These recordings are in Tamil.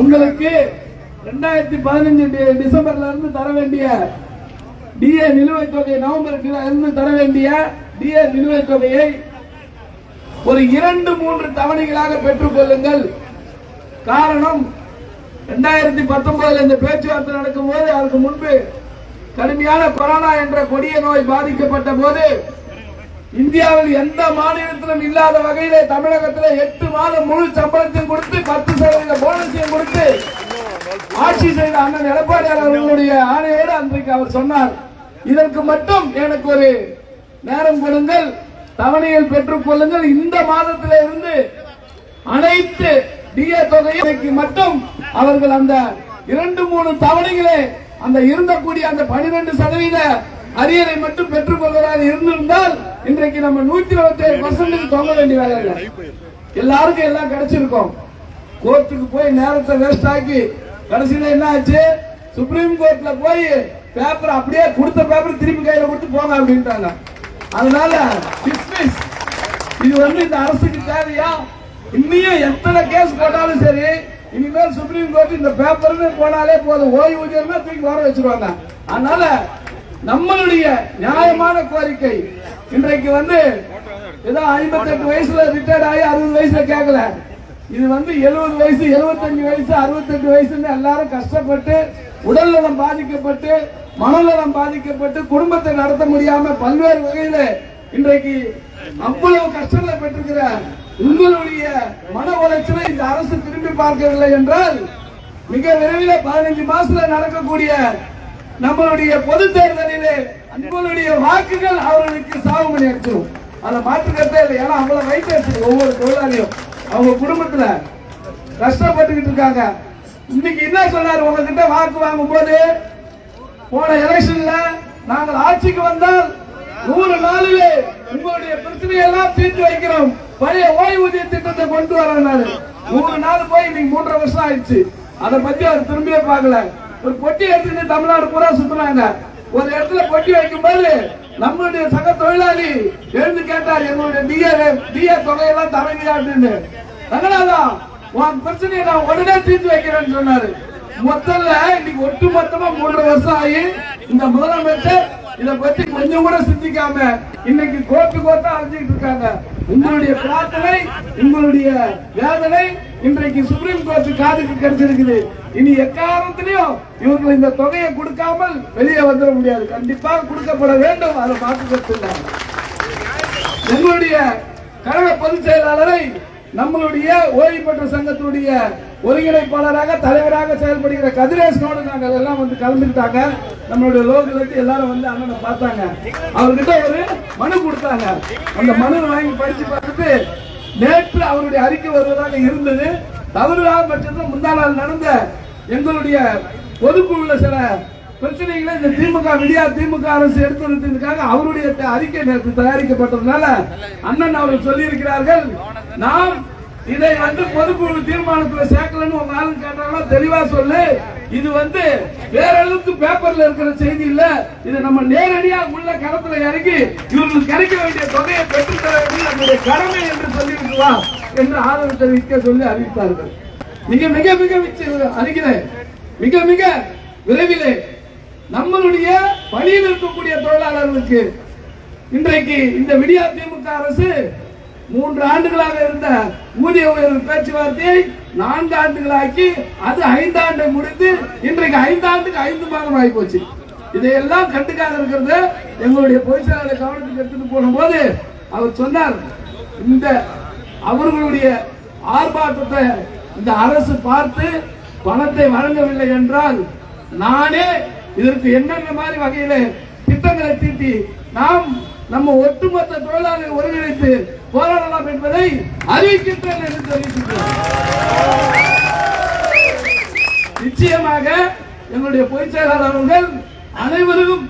உங்களுக்கு ரெண்டாயிரத்தி பதினஞ்சு டிசம்பர்ல இருந்து தர வேண்டிய டிஏ நிலுவைத் தொகை நவம்பருக்கு இருந்து தர வேண்டிய டிஏ நிலுவைத் தொகையை ஒரு இரண்டு மூன்று தவணைகளாக பெற்றுக் கொள்ளுங்கள். காரணம் இரண்டாயிரத்தி பத்தொன்பதுல இந்த பேச்சுவார்த்தை நடக்கும் போது அதுக்கு முன்பு கடுமையான கொரோனா என்ற கொடிய நோய் பாதிக்கப்பட்ட போது இந்தியாவில் எந்த மாநிலத்திலும் இல்லாத வகையிலே தமிழகத்தில் எட்டு மாதம் முழு சம்பளத்தையும் கொடுத்து பத்து சதவீத போனஸையும் கொடுத்து ஆட்சி செய்த அண்ணன் எடப்பாடி அவர்களுடைய ஆணையோடு அன்றைக்கு அவர் சொன்னார். இதற்கு மட்டும் எனக்கு ஒரு நேரம் கொடுங்கள். தவணையில் பெற்றுக் கொள்ளுங்கள். இந்த மாதத்தில இருந்து அனைத்து டிஏ தொகையை மட்டும் அவர்கள் அந்த இரண்டு மூணு தவணைகளே அந்த இருந்தக்கூடிய அந்த பனிரெண்டு சதவீத அரியரை மட்டும் பெற்றுக் கொள்வதாக இருந்திருந்தால் இன்றைக்கு நம்ம நூத்தி இருபத்தி ஏழு பர்சன்ட் தொங்க வேண்டிய வேலை இல்லை. எல்லாருக்கும் எல்லாம் கிடைச்சிருக்கோம். கோர்ட்டுக்கு போய் நேரத்தை வேஸ்ட் ஆக்கி கடைசியில என்ன ஆச்சு? சுப்ரீம் கோர்ட்ல போய் பேப்பர் அப்படியே கொடுத்த பேப்பர் திருப்பி கையில கொடுத்து போங்க அப்படின்ட்டாங்க. அதனால டிஸ்மிஸ் இது வந்து இந்த அரசுக்கு தேவையா? இன்னும் எத்தனை கேஸ் போட்டாலும் சரி இனிமேல் சுப்ரீம் கோர்ட் இந்த பேப்பர்னு போனாலே போதும். ஓய்வூதியம் தூக்கி வர வச்சிருவாங்க. அதனால நம்மளுடைய நியாயமான கோரிக்கை. இன்றைக்கு வந்து ஏதோ ஐம்பத்தெட்டு வயசுல ரிட்டையர்ட் ஆகி அறுபது வயசுல கேட்கல இது வந்து எழுபது வயசு எழுபத்தஞ்சு வயசு அறுபத்தெட்டு வயசுன்னு எல்லாரும் கஷ்டப்பட்டு உடல் நலம் பாதிக்கப்பட்டு மனநலம் பாதிக்கப்பட்டு குடும்பத்தை நடத்த முடியாம பல்வேறு வகையில இன்றைக்கு அவ்வளவு கஷ்டங்களை பெற்றிருக்கிற உங்களுடைய மன உளைச்சலை இந்த அரசு திரும்பி பார்க்கவில்லை என்றால் மிக விரைவில் பதினஞ்சு மாசத்துல நடக்கக்கூடிய நம்மளுடைய பொது தேர்தலிலே உங்களுடைய வாக்குகள் அவர்களுக்கு சாகுபடி அடிச்சிடும் அதை மாற்றுக்கிறதே இல்லை. ஏன்னா அவங்கள வயசு ஒவ்வொரு தொழிலாளியும். அவங்க குடும்பத்துல கஷ்டப்பட்டுக்கிட்டு இருக்காங்க. இன்னைக்கு என்ன சொன்னாரு? உங்ககிட்ட வாக்கு வாங்கும் போது போன எலெக்ஷன்ல நாங்கள் ஆட்சிக்கு வந்தால் நூறு நாளிலே உங்களுடைய பிரச்சனையெல்லாம் தீர்த்து வைக்கிறோம். பழைய ஓய்வூதிய திட்டத்தை கொண்டு வரனாரு நூறு நாள் போய் இன்னைக்கு மூன்றரை வருஷம் ஆயிடுச்சு. அதை பத்தி அவர் திரும்பியே பார்க்கல. ஒரு பொட்டி எடுத்துட்டு தமிழ்நாடு பூரா சுத்துறாங்க ஒரு இடத்துல பொட்டி வைக்கும் போது நம்மளுடைய சக தொழிலாளி எழுந்து கேட்டார் எங்களுடைய டிஏ டிஏ தொகையெல்லாம் தரங்க அப்படின்னு. ரங்கநாதா உன் பிரச்சனையை நான் உடனே தீர்த்து வைக்கிறேன்னு சொன்னாரு. மொத்தம்ல இன்னைக்கு ஒட்டு மொத்தமா மூன்று வருஷம் ஆகி இந்த முதலமைச்சர் இதை பத்தி கொஞ்சம் கூட சிந்திக்காம இன்னைக்கு கோட்டு கோட்டா அழைச்சிட்டு இருக்காங்க. உங்களுடைய பிரார்த்தனை உங்களுடைய வேதனை இன்றைக்கு சுப்ரீம் கோர்ட் காதுக்கு கிடைச்சிருக்குது. இனி எக்காரணத்திலையும் இவர்கள் இந்த தொகையை கொடுக்காமல் வெளியே வந்துட முடியாது. கண்டிப்பாக கொடுக்கப்பட வேண்டும். அதை பார்த்து உங்களுடைய கழக பொதுச் செயலாளரை நம்மளுடைய ஓய்வு பெற்ற சங்கத்துடைய ஒருங்கிணைப்பாளராக தலைவராக செயல்படுகிற கதிரேசனோடு நாங்கள் அதெல்லாம் வந்து கலந்துக்கிட்டாங்க. நம்மளுடைய லோகலத்து எல்லாரும் வந்து அண்ணனை பார்த்தாங்க. அவர்கிட்ட ஒரு மனு கொடுத்தாங்க. அந்த மனு வாங்கி படிச்சு பார்த்துட்டு நேற்று அவருடைய அறிக்கை வருவதாக இருந்தது. தவறுதான் பட்சத்தில் முந்தா நாள் நடந்த எங்களுடைய பொதுக்குழுல சில பிரச்சனைகளை இந்த திமுக விடியா திமுக அரசு எடுத்து எடுத்துரைத்ததுக்காக அவருடைய த- அறிக்கை நேற்று தயாரிக்கப்பட்டதுனால அண்ணன் அவர்கள் சொல்லி இருக்கிறார்கள் நாம் இதை வந்து பொதுக்குழு தீர்மானத்துல சேர்க்கலன்னு உங்க ஆளுங்க கேட்டாங்களா? தெளிவா சொல்லு. இது வந்து வேற அளவுக்கு பேப்பர்ல இருக்கிற செய்தி இல்ல. இது நம்ம நேரடியா உள்ள களத்துல இறங்கி இவர்களுக்கு கிடைக்க வேண்டிய தொகையை பெற்றுத்தர வேண்டிய நம்முடைய கடமை என்று சொல்லியிருக்கலாம் என்று ஆதரவு தெரிவிக்க சொல்லி அறிவித்தார்கள். மிக மிக மிக மிச்ச- அறிகிறேன் மிக மிக விரைவிலே நம்மளுடைய பணியில் இருக்கக்கூடிய தொழிலாளர்களுக்கு இன்றைக்கு இந்த விடியா திமுக அரசு மூன்று ஆண்டுகளாக இருந்த ஊதிய உயர்வு பேச்சுவார்த்தையை நான்கு ஆண்டுகளாக்கி அது ஐந்தாண்டை முடித்து இன்றைக்கு ஐந்தாண்டுக்கு ஐந்து மாதம் ஆகி போச்சு. இதையெல்லாம் கண்டுக்காத இருக்கிறது எங்களுடைய பொதுச் கவனத்துக்கு எடுத்துட்டு போகும்போது அவர் சொன்னார் இந்த அவர்களுடைய ஆர்ப்பாட்டத்தை இந்த அரசு பார்த்து பணத்தை வழங்கவில்லை என்றால் நானே இதற்கு என்னென்ன மாதிரி வகையில திட்டங்களை தீட்டி நாம் நம்ம ஒட்டுமொத்த தொழிலாளர்கள் ஒருங்கிணைத்து போராடலாம் என்பதை அறிவிக்கின்றேன் என்று தெரிவிக்கின்றேன். நிச்சயமாக எங்களுடைய பொதுச் செயலாளர் அனைவரும்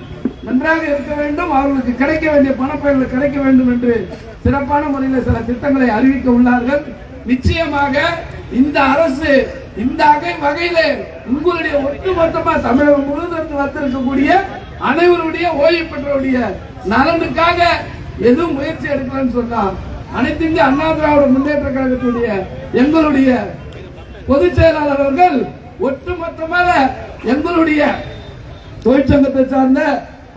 நன்றாக இருக்க வேண்டும். அவர்களுக்கு கிடைக்க வேண்டிய பணப்பயன்கள் கிடைக்க வேண்டும் என்று சிறப்பான முறையில் சில திட்டங்களை அறிவிக்க உள்ளார்கள். நிச்சயமாக இந்த அரசு இந்த அகை வகையில உங்களுடைய ஒட்டுமொத்தமா தமிழகம் முழுவதும் வந்திருக்கக்கூடிய அனைவருடைய ஓய்வு பெற்றவருடைய நலனுக்காக எதுவும் முயற்சி எடுக்கலன்னு சொன்னா அனைத்து இந்திய அண்ணா திராவிட முன்னேற்ற கழகத்துடைய எங்களுடைய பொதுச் செயலாளர் அவர்கள் ஒட்டுமொத்தமாக எங்களுடைய தொழிற்சங்கத்தை சார்ந்த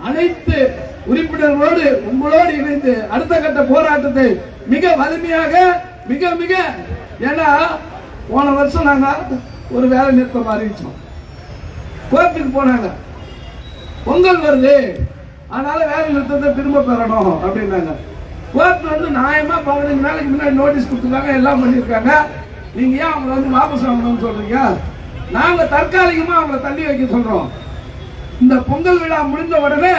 அனைத்து உறுப்பினர்களோடு உங்களோடு இணைந்து அடுத்த கட்ட போராட்டத்தை மிக வலிமையாக மிக மிக ஏன்னா போன வருஷம் நாங்கள் ஒரு வேலை நிறுத்தம் அறிவிச்சோம் கோர்ட்டுக்கு போனாங்க. பொங்கல் வருது. அதனால வேலை நிறுத்தத்தை திரும்ப பெறணும் அப்படின்னாங்க. கோர்ட் வந்து நியாயமா பதினஞ்சு நாளைக்கு முன்னாடி நோட்டீஸ் கொடுத்துருக்காங்க எல்லாம் பண்ணியிருக்காங்க. நீங்க ஏன் அவங்களை வந்து வாபஸ் வாங்கணும்னு சொல்றீங்க? நாங்க தற்காலிகமா அவங்களை தள்ளி வைக்க சொல்றோம். இந்த பொங்கல் விழா முடிந்த உடனே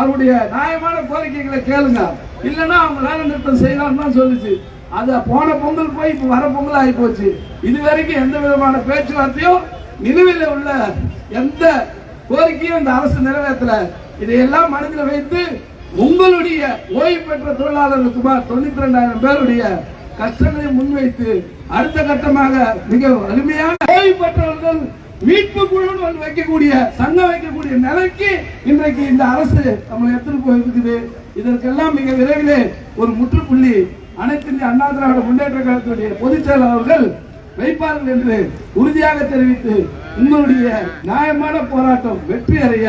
அவருடைய நியாயமான கோரிக்கைகளை கேளுங்க. இல்லைன்னா அவங்க வேலை நிறுத்தம் செய்யலாம்னு தான் சொல்லுச்சு. அது போன பொங்கல் போய் இப்ப வர பொங்கல் ஆகி போச்சு. இது வரைக்கும் எந்த விதமான பேச்சுவார்த்தையும் நிலுவையில் உள்ள எந்த கோரிக்கையும் இந்த அரசு நிறைவேற்றல. இதையெல்லாம் மனதில் வைத்து உங்களுடைய ஓய்வு பெற்ற தொழிலாளர்கள் சுமார் தொண்ணூத்தி ரெண்டாயிரம் பேருடைய கஷ்டங்களை முன்வைத்து அடுத்த கட்டமாக மிக வலிமையான ஓய்வு பெற்றவர்கள் மீட்பு குழுன்னு ஒன்று வைக்கக்கூடிய சங்கம் வைக்கக்கூடிய நிலைக்கு இன்றைக்கு இந்த அரசு நம்மளை எடுத்துட்டு போயிருக்குது. இதற்கெல்லாம் மிக விரைவிலே ஒரு முற்றுப்புள்ளி அனைத்து இந்திய அண்ணா திராவிட முன்னேற்ற கழகத்துடைய பொதுச் செயலாளர்கள் வைப்பார்கள் என்று உறுதியாக தெரிவித்து உங்களுடைய நியாயமான போராட்டம் வெற்றி அடைய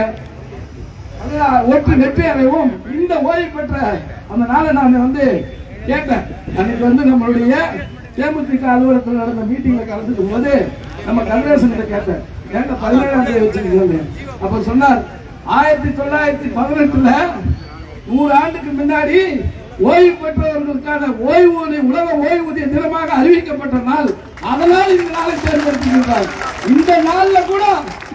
ஒற்று வெற்றி அறையவும் இந்த ஓய்வு பெற்ற அந்த நாளை நான் வந்து கேட்டேன். அன்னைக்கு வந்து நம்மளுடைய தேமுதிக அலுவலகத்தில் நடந்த மீட்டிங்ல கலந்துக்கும் போது நம்ம கதிரேசன் கிட்ட கேட்டேன். கேட்ட பதினேழாம் தேதி வச்சிருக்கீங்க அப்ப சொன்னார் ஆயிரத்தி தொள்ளாயிரத்தி பதினெட்டுல நூறு ஆண்டுக்கு முன்னாடி ஓய்வு பெற்றவர்களுக்கான ஓய்வூதிய உலக ஓய்வூதிய தினமாக அறிவிக்கப்பட்ட நாள். அதனால் இந்த நாளை தேர்ந்தெடுத்திருக்கிறார். இந்த நாள்ல கூட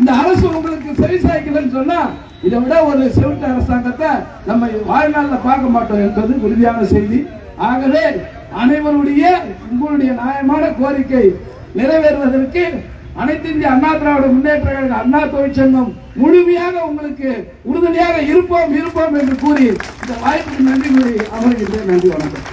இந்த அரசு உங்களுக்கு சரி சாய்க்கலன்னு சொன்னா இதை விட ஒரு செவிட்டு அரசாங்கத்தை நம்ம வாழ்நாளில் பார்க்க மாட்டோம் என்பது உறுதியான செய்தி. ஆகவே அனைவருடைய உங்களுடைய நியாயமான கோரிக்கை நிறைவேறுவதற்கு அனைத்து இந்திய அண்ணா திராவிட முன்னேற்ற கழக அண்ணா தொழிற்சங்கம் முழுமையாக உங்களுக்கு உறுதுணையாக இருப்போம் இருப்போம் என்று கூறி இந்த வாய்ப்புக்கு நன்றி கூறி அமர்கின்றேன். நன்றி வணக்கம்.